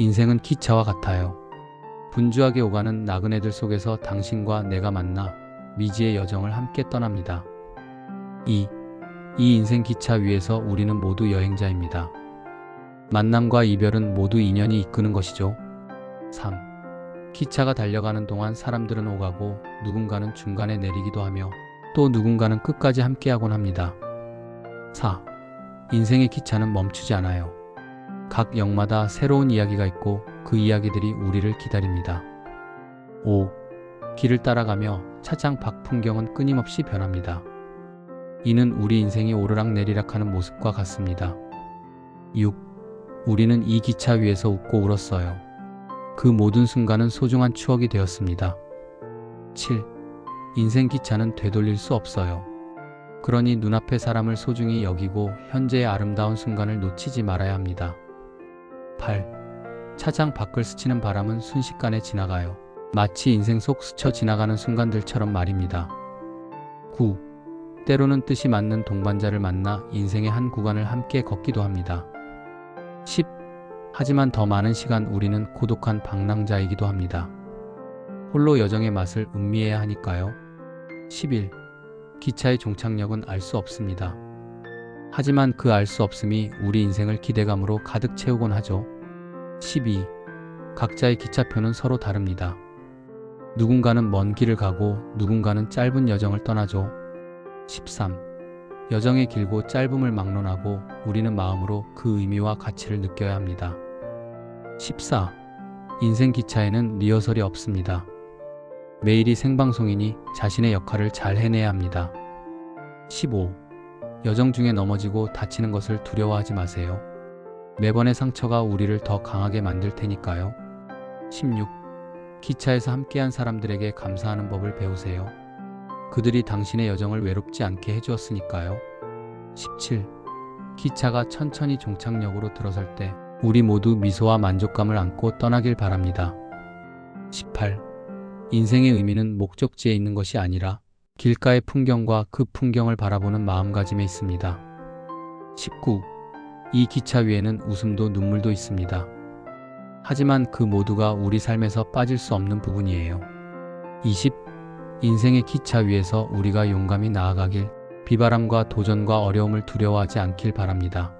인생은 기차와 같아요. 분주하게 오가는 나그네들 속에서 당신과 내가 만나 미지의 여정을 함께 떠납니다. 2. 이 인생 기차 위에서 우리는 모두 여행자입니다. 만남과 이별은 모두 인연이 이끄는 것이죠. 3. 기차가 달려가는 동안 사람들은 오가고 누군가는 중간에 내리기도 하며 또 누군가는 끝까지 함께하곤 합니다. 4. 인생의 기차는 멈추지 않아요. 각 역마다 새로운 이야기가 있고 그 이야기들이 우리를 기다립니다. 5. 길을 따라가며 차장 밖 풍경은 끊임없이 변합니다. 이는 우리 인생이 오르락내리락하는 모습과 같습니다. 6. 우리는 이 기차 위에서 웃고 울었어요. 그 모든 순간은 소중한 추억이 되었습니다. 7. 인생 기차는 되돌릴 수 없어요. 그러니 눈앞의 사람을 소중히 여기고 현재의 아름다운 순간을 놓치지 말아야 합니다. 8. 차장 밖을 스치는 바람은 순식간에 지나가요. 마치 인생 속 스쳐 지나가는 순간들처럼 말입니다. 9. 때로는 뜻이 맞는 동반자를 만나 인생의 한 구간을 함께 걷기도 합니다. 10. 하지만 더 많은 시간 우리는 고독한 방랑자이기도 합니다. 홀로 여정의 맛을 음미해야 하니까요. 11. 기차의 종착역은 알 수 없습니다. 하지만 그 알 수 없음이 우리 인생을 기대감으로 가득 채우곤 하죠. 12. 각자의 기차표는 서로 다릅니다. 누군가는 먼 길을 가고 누군가는 짧은 여정을 떠나죠. 13. 여정의 길고 짧음을 막론하고 우리는 마음으로 그 의미와 가치를 느껴야 합니다. 14. 인생 기차에는 리허설이 없습니다. 매일이 생방송이니 자신의 역할을 잘 해내야 합니다. 15. 여정 중에 넘어지고 다치는 것을 두려워하지 마세요. 매번의 상처가 우리를 더 강하게 만들 테니까요. 16. 기차에서 함께한 사람들에게 감사하는 법을 배우세요. 그들이 당신의 여정을 외롭지 않게 해주었으니까요. 17. 기차가 천천히 종착역으로 들어설 때 우리 모두 미소와 만족감을 안고 떠나길 바랍니다. 18. 인생의 의미는 목적지에 있는 것이 아니라 길가의 풍경과 그 풍경을 바라보는 마음가짐에 있습니다. 19. 이 기차 위에는 웃음도 눈물도 있습니다. 하지만 그 모두가 우리 삶에서 빠질 수 없는 부분이에요. 20. 인생의 기차 위에서 우리가 용감히 나아가길 비바람과 도전과 어려움을 두려워하지 않길 바랍니다.